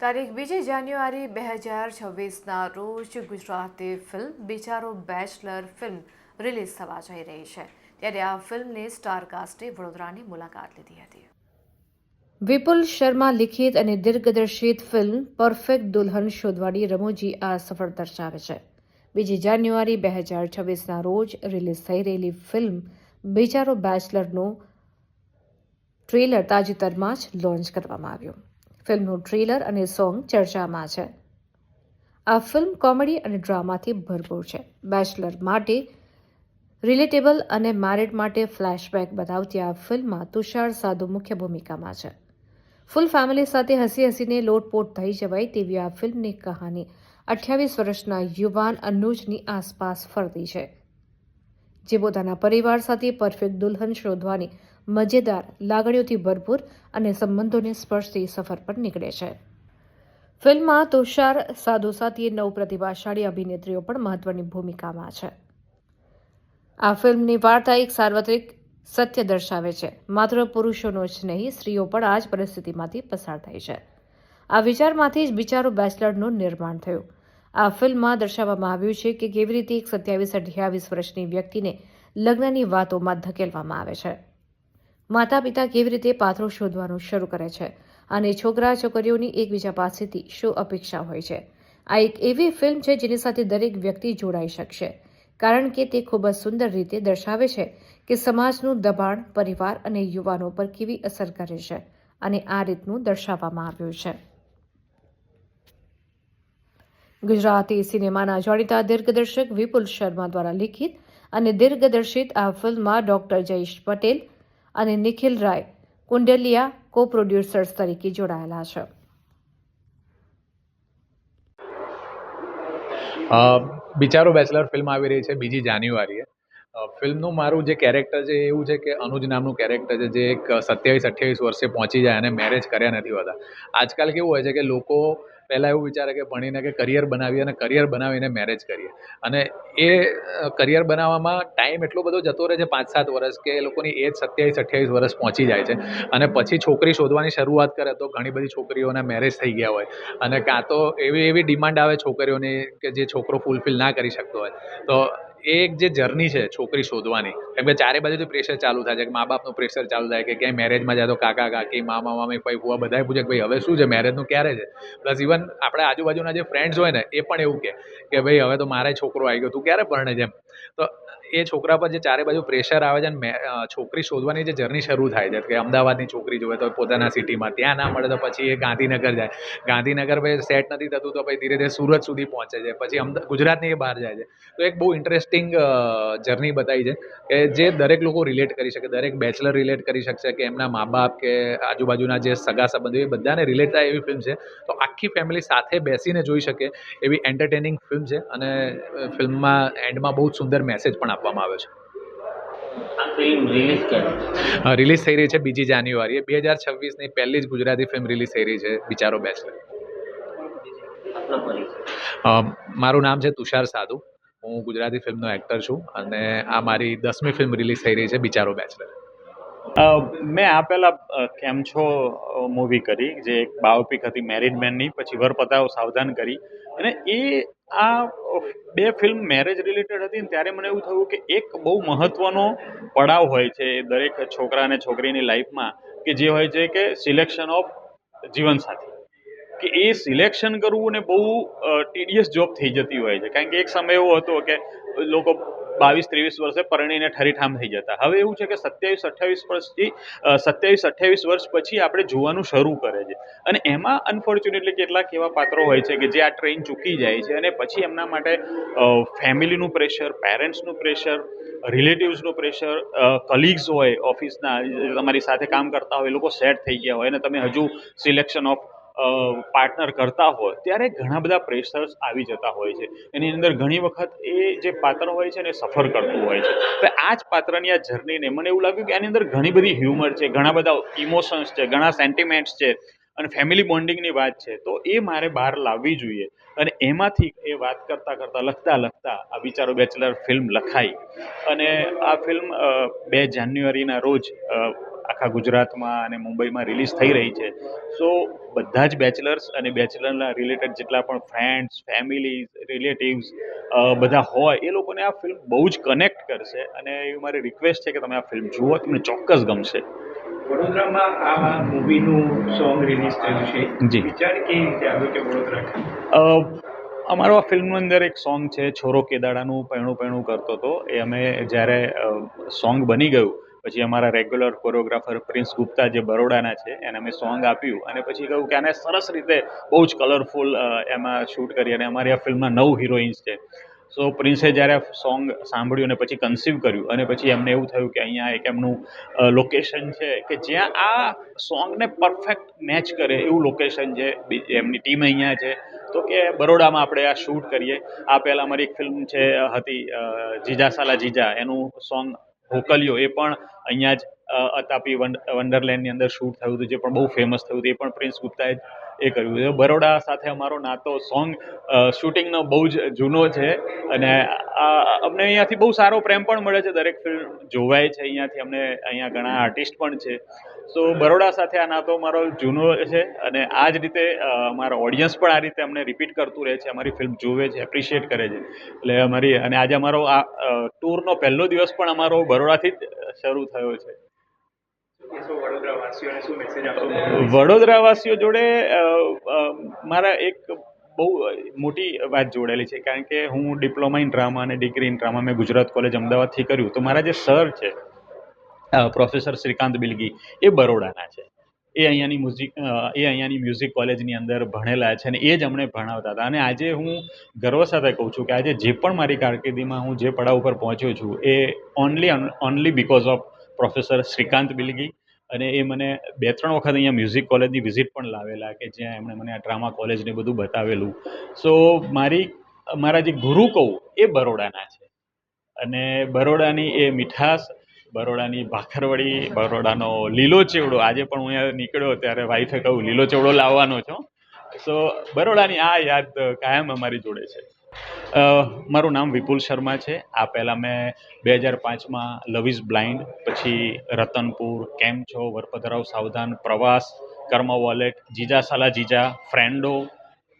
તારીખ બીજી જાન્યુઆરી બે હજાર છવ્વીસના રોજ Gujarati film Bicharo Bachelor film release થવા જઈ રહી છે. ત્યારે આ ફિલ્મની સ્ટાર કાસ્ટે વડોદરાની મુલાકાત લીધી હતી. વિપુલ શર્મા લિખિત અને દીર્ઘદર્શિત ફિલ્મ પરફેક્ટ દુલ્હન શોધવાની રમૂજી આ સફળ દર્શાવે છે. બીજી જાન્યુઆરી બે હજાર છવ્વીસના રોજ રિલીઝ થઈ રહેલી ફિલ્મ બિચારો બેચલરનું ટ્રેલર તાજેતરમાં જ લોન્ચ કરવામાં આવ્યું. ફિલ્મનું ટ્રેલર અને સોંગ ચર્ચામાં છે. આ ફિલ્મ કોમેડી અને ડ્રામાથી ભરપૂર છે. બેચલર માટે રિલેટેબલ અને મેરિડ માટે ફ્લેશબેક બતાવતી આ ફિલ્મમાં તુષાર સાધુ મુખ્ય ભૂમિકામાં છે. ફૂલ ફેમિલી સાથે હસી હસીને લોટપોટ થઈ જવાય તેવી આ ફિલ્મની કહાની અઠ્યાવીસ વર્ષના યુવાન અનુજની આસપાસ ફરતી છે. જે પોતાના પરિવાર સાથે પરફેક્ટ દુલ્હન શોધવાની મજેદાર, લાગણીઓથી ભરપૂર અને સંબંધોને સ્પર્શતી સફર પર નીકળે છે. ફિલ્મમાં તુષાર સાધુ સાથે નવ પ્રતિભાશાળી અભિનેત્રીઓ પણ મહત્વની ભૂમિકામાં છે. આ ફિલ્મની વાર્તા એક સાર્વત્રિક સત્ય દર્શાવે છે. માત્ર પુરુષોનો જ નહીં, સ્ત્રીઓ પણ આ જ પરિસ્થિતિમાંથી પસાર થઈ છે. આ વિચારમાંથી જ બિચારો બેચલરનું નિર્માણ થયું. આ ફિલ્મમાં દર્શાવવામાં આવ્યું છે કે કેવી રીતે એક સત્યાવીસ અઠ્યાવીસ વર્ષની વ્યક્તિને લગ્નની વાતોમાં ધકેલવામાં આવે છે. માતા પિતા કેવી રીતે પાત્રો શોધવાનું શરૂ કરે છે અને છોકરા છોકરીઓની એકબીજા પાસેથી શું અપેક્ષા હોય છે? આ એક એવી ફિલ્મ છે જેની સાથે દરેક વ્યક્તિ જોડાઈ શકશે. કારણ કે તે ખૂબ જ સુંદર રીતે દર્શાવે છે કે સમાજનું દબાણ, પરિવાર અને યુવાનો પર કેવી અસર કરે છે અને આ રીતનું દર્શાવવામાં આવ્યું છે. ગુજરાતી સિનેમાના જાણીતા દીર્ઘદર્શક વિપુલ શર્મા દ્વારા લિખિત અને દીર્ઘદર્શિત આ ફિલ્મમાં ડોક્ટર જયેશ પટેલ અને નિખિલ રાય કુંડલિયા કો પ્રોડ્યુસર્સ તરીકે જોડાયેલા છે. બિચારો બેચલર ફિલ્મ આવી રહી છે બીજી જાન્યુઆરીએ. ફિલ્મનું મારું જે કેરેક્ટર છે એવું છે કે અનુજ નામનું કેરેક્ટર છે જે એક સત્યાવીસ, અઠ્યાવીસ વર્ષે પહોંચી જાય અને મેરેજ કર્યા નથી હોતા. આજકાલ કેવું હોય છે કે લોકો પહેલાં એવું વિચારે કે ભણીને કે કરિયર બનાવીએ અને કરિયર બનાવીને મેરેજ કરીએ. અને એ કરિયર બનાવવામાં ટાઈમ એટલો બધો જતો રહે છે પાંચ સાત વર્ષ કે એ લોકોની એજ સત્યાવીસ, અઠ્યાવીસ વર્ષ પહોંચી જાય છે. અને પછી છોકરી શોધવાની શરૂઆત કરે તો ઘણી બધી છોકરીઓના મેરેજ થઈ ગયા હોય. અને કાં તો એવી એવી ડિમાન્ડ આવે છોકરીઓની કે જે છોકરો ફૂલફિલ ના કરી શકતો હોય. તો એ એક જે જર્ની છે છોકરી શોધવાની, કેમ કે ચારે બાજુથી પ્રેશર ચાલુ થાય છે, કે મા બાપનું પ્રેશર ચાલુ થાય, કે ક્યાંય મેરેજમાં જાય તો કાકા, કાકી, મામા, મામી, ભાઈ ફુવા બધાએ પૂછે કે ભાઈ, હવે શું છે મેરેજનું ક્યારે છે? પ્લસ ઇવન આપણે આજુબાજુના જે ફ્રેન્ડ્સ હોય ને, એ પણ એવું કહે, કે ભાઈ, હવે તો મારે છોકરો આવી ગયો, તું ક્યારે પરણે એમ? તો એ છોકરા પર જે ચારે બાજુ પ્રેશર આવે છે અને છોકરી શોધવાની જે જર્ની શરૂ થાય છે. કે અમદાવાદની છોકરી જોવે તો પોતાના સિટીમાં ત્યાં ના મળે તો પછી એ ગાંધીનગર જાય. ગાંધીનગર પછી સેટ નથી થતું તો પછી ધીરે ધીરે સુરત સુધી પહોંચે છે. પછી ગુજરાતની એ બહાર જાય છે. તો એક બહુ ઇન્ટરેસ્ટિંગ જર્ની બતાવી છે કે જે દરેક લોકો રિલેટ કરી શકે, દરેક બેચલર રિલેટ કરી શકશે કે એમના મા બાપ કે આજુબાજુના જે સગા સંબંધીઓ, એ બધાને રિલેટ થાય એવી ફિલ્મ છે. તો આખી ફેમિલી સાથે બેસીને જોઈ શકે એવી એન્ટરટેનિંગ ફિલ્મ છે. અને ફિલ્મમાં એન્ડમાં બહુ સુંદર મેસેજ પણ આપવામાં આવ્યો છે. આ ફિલ્મ રિલીઝ કરી રિલીઝ થઈ રહી છે બીજી જાન્યુઆરીએ. બે હજાર છવ્વીસની પહેલી જ ગુજરાતી ફિલ્મ રિલીઝ થઈ રહી છે બિચારો બેચલર મારું નામ છે તુષાર સાધુ. હું ગુજરાતી ફિલ્મનો એક્ટર છું અને આ મારી દસમી ફિલ્મ રિલીઝ થઈ રહી છે બિચારો બેચલર મેં આ પહેલાં કેમ છો મૂવી કરી, જે એક બાયોપિક હતી મેરિડ મેનની પછી વરપતાઓ સાવધાન કરી. અને એ, આ, બે ફિલ્મ મેરેજ રિલેટેડ હતી ને ત્યારે મને એવું થયું કે એક બહુ મહત્વનો પડાવ હોય છે દરેક છોકરા અને છોકરીની લાઈફમાં કે જે હોય છે કે સિલેક્શન ઓફ જીવનસાથી કે એ સિલેક્શન કરવું ને બહુ ટીડીએસ જોબ થઈ જતી હોય છે. કારણ કે એક સમય એવો હતો કે લોકો બાવીસ, ત્રેવીસ વર્ષે પરણીને ઠરીઠામ થઈ જતા. હવે એવું છે કે સત્યાવીસ અઠ્યાવીસ વર્ષથી સત્યાવીસ અઠ્યાવીસ વર્ષ પછી આપણે જોવાનું શરૂ કરે છે. અને એમાં અનફોર્ચ્યુનેટલી કેટલાક એવા પાત્રો હોય છે કે જે આ ટ્રેન ચૂકી જાય છે અને પછી એમના માટે ફેમિલીનું પ્રેશર પેરેન્ટ્સનું પ્રેશર રિલેટિવ્સનું પ્રેશર કલીગ્સ હોય ઓફિસના તમારી સાથે કામ કરતા હોય, એ લોકો સેટ થઈ ગયા હોય અને તમે હજુ સિલેક્શન ઓફ પાર્ટનર કરતા હોય, ત્યારે ઘણા બધા પ્રેશર્સ આવી જતા હોય છે. એની અંદર ઘણી વખત એ જે પાત્ર હોય છે ને સફર કરતું હોય છે. તો આ જ પાત્રની આ જર્નીને મને એવું લાગ્યું કે આની અંદર ઘણી બધી હ્યુમર છે, ઘણા બધા ઇમોશન્સ છે, ઘણા સેન્ટિમેન્ટ્સ છે અને ફેમિલી બોન્ડિંગની વાત છે. તો એ મારે બહાર લાવવી જોઈએ અને એમાંથી એ વાત કરતાં કરતાં, લખતા લખતા આ વિચારો બેચલર ફિલ્મ લખાઈ. અને આ ફિલ્મ બે જાન્યુઆરીના રોજ આખા ગુજરાતમાં અને મુંબઈમાં રિલીઝ થઈ રહી છે. સો બધા જ બેચલર્સ અને બેચલરના રિલેટેડ જેટલા પણ ફ્રેન્ડ્સ ફેમિલી રિલેટિવ્સ બધા હોય એ લોકોને આ ફિલ્મ બહુ જ કનેક્ટ કરશે. અને એ મારી રિક્વેસ્ટ છે કે તમે આ ફિલ્મ જુઓ તમને ચોક્કસ ગમશે. વડોદરામાં આ મૂવીનું સોંગ રિલીઝ થયું છે. જી. વિચાર કેવી રીતે આવ્યો કે વડોદરા અમારો આ ફિલ્મની અંદર એક સોંગ છે છોરો કેદાડાનું પૈણું પૈણું કરતો હતો એ અમે જ્યારે સોંગ બની ગયું પછી અમારા રેગ્યુલર કોરિયોગ્રાફર પ્રિન્સ ગુપ્તા જે બરોડાના છે, એને અમે સોંગ આપ્યું અને પછી કહ્યું કે આને સરસ રીતે બહુ જ કલરફુલ એમાં શૂટ કરી અને અમારી આ ફિલ્મમાં નવ હિરોઈન્સ છે. સો પ્રિન્સે જ્યારે સોંગ સાંભળ્યું અને પછી કન્સીવ કર્યું અને પછી એમને એવું થયું કે અહીંયા એક એમનું લોકેશન છે કે જ્યાં આ સોંગને પરફેક્ટ મેચ કરે એવું લોકેશન છે. એમની ટીમ અહીંયા છે. તો કે બરોડામાં આપણે આ શૂટ કરીએ. આ પહેલાં અમારી એક ફિલ્મ છે હતી જીજા સાલા જીજા. એનું સોંગ હોકલિયો એ પણ અહીંયા જ અતાપી વન, વંડરલેન્ડની અંદર શૂટ થયું હતું, જે પણ બહુ ફેમસ થયું હતું, એ પણ પ્રિન્સ ગુપ્તાએ એ કર્યું છે. બરોડા સાથે અમારો નાતો સોંગ શૂટિંગનો બહુ જ જૂનો છે અને આ, અમને અહીંયાથી બહુ સારો પ્રેમ પણ મળે છે. દરેક ફિલ્મ જોવાય છે અહીંયાથી. અમને અહીંયા ઘણા આર્ટિસ્ટ પણ છે. સો બરોડા સાથે આ નાતો મારો જૂનો છે અને આ જ રીતે અમારા ઓડિયન્સ પણ આ રીતે અમને રિપીટ કરતું રહે છે, અમારી ફિલ્મ જોવે છે એપ્રિશિએટ કરે છે. એટલે અમારી, અને આજે અમારો આ ટૂરનો પહેલો દિવસ પણ અમારો બરોડાથી જ શરૂ થયો છે શું કહેશો વડોદરાવાસીઓને શું મેસેજ આપશો વડોદરાવાસીઓ જોડે મારા એક બહુ મોટી વાત જોડેલી છે. કારણ કે હું ડિપ્લોમા ઇન ડ્રામા અને ડિગ્રી ઇન ડ્રામા મેં ગુજરાત કોલેજ અમદાવાદથી કર્યું. તો મારા જે સર છે પ્રોફેસર શ્રીકાંત બિલગી, એ બરોડાના છે. એ અહીંયાની મ્યુઝિક એ અહીંયાની મ્યુઝિક કોલેજની અંદર ભણેલા છે અને એ જ અમને ભણાવતા હતા. અને આજે હું ગર્વ સાથે કહું છું કે આજે જે પણ મારી કારકિર્દીમાં હું જે પડાવ ઉપર પહોંચ્યો છું, એ only only because of professor Shrikant Bilgi અને એ મને બે ત્રણ વખત અહીંયા મ્યુઝિક કોલેજની વિઝિટ પણ લાવેલા કે જ્યાં એમણે મને આ ડ્રામા કોલેજ ને બધું બતાવેલું. સો, મારી, મારા જે ગુરુ કહું એ બરોડાના છે. અને બરોડાની એ મીઠાશ બરોડાની ભાખરવડી, બરોડાનો લીલો ચેવડો, આજે પણ હું અહીંયા નીકળ્યો ત્યારે વાઈફે કહ્યું, લીલો ચેવડો લાવવાનો છો. સો, બરોડાની આ યાદ કાયમ અમારી જોડે છે. મારું નામ વિપુલ શર્મા છે. આ પહેલાં મેં બે હજાર પાંચમાં લવ ઇઝ બ્લાઇન્ડ પછી રતનપુર, કેમ છો, વરપધરાવ, સાવધાન, પ્રવાસ, કર્મ વોલેટ જીજા સાલા જીજા ફ્રેન્ડો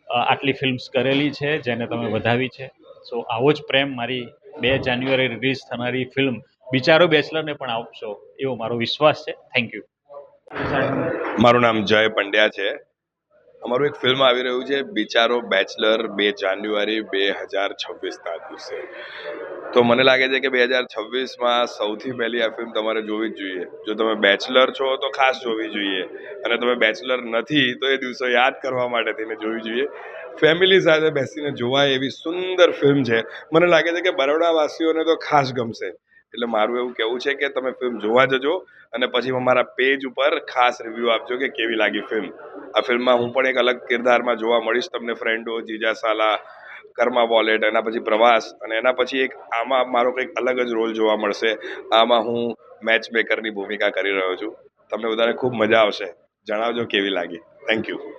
આટલી ફિલ્મ્સ કરેલી છે, જેને તમે વધાવી છે. સો આવો જ પ્રેમ મારી બે જાન્યુઆરી રિલીઝ થનારી ફિલ્મ બિચારો બેચલરને પણ આપશો એવો મારો વિશ્વાસ છે. થેન્ક યુ મારું નામ જય પંડ્યા છે. અમારું એક ફિલ્મ આવી રહ્યું છે, બિચારો બેચલર બે જાન્યુઆરી બે હજાર છવ્વીસના દિવસે. તો મને લાગે છે કે બે હજાર છવ્વીસમાં સૌથી પહેલી આ ફિલ્મ તમારે જોવી જ જોઈએ. જો તમે બેચલર છો તો ખાસ જોવી જોઈએ. અને તમે બેચલર નથી તો એ દિવસો યાદ કરવા માટે થઈને જોવી જોઈએ. ફેમિલી સાથે બેસીને જોવાય એવી સુંદર ફિલ્મ છે. મને લાગે છે કે બરોડાવાસીઓને તો ખાસ ગમશે. એટલે મારું એવું કહેવું છે કે તમે ફિલ્મ જોવા જજો અને પછી અમારા પેજ ઉપર ખાસ રિવ્યૂ આપજો કે કેવી લાગી ફિલ્મ આ ફિલ્મમાં હું પણ એક અલગ કિરદારમાં જોવા મળીશ તમને ફ્રેન્ડો જીજા સાલા કર્મા વોલેટ એના પછી પ્રવાસ અને એના પછી એક આમાં મારો કંઈક અલગ જ રોલ જોવા મળશે. આમાં હું મેચ મેકરની ભૂમિકા કરી રહ્યો છું. તમને બધાને ખૂબ મજા આવશે. જણાવજો કેવી લાગી. Thank you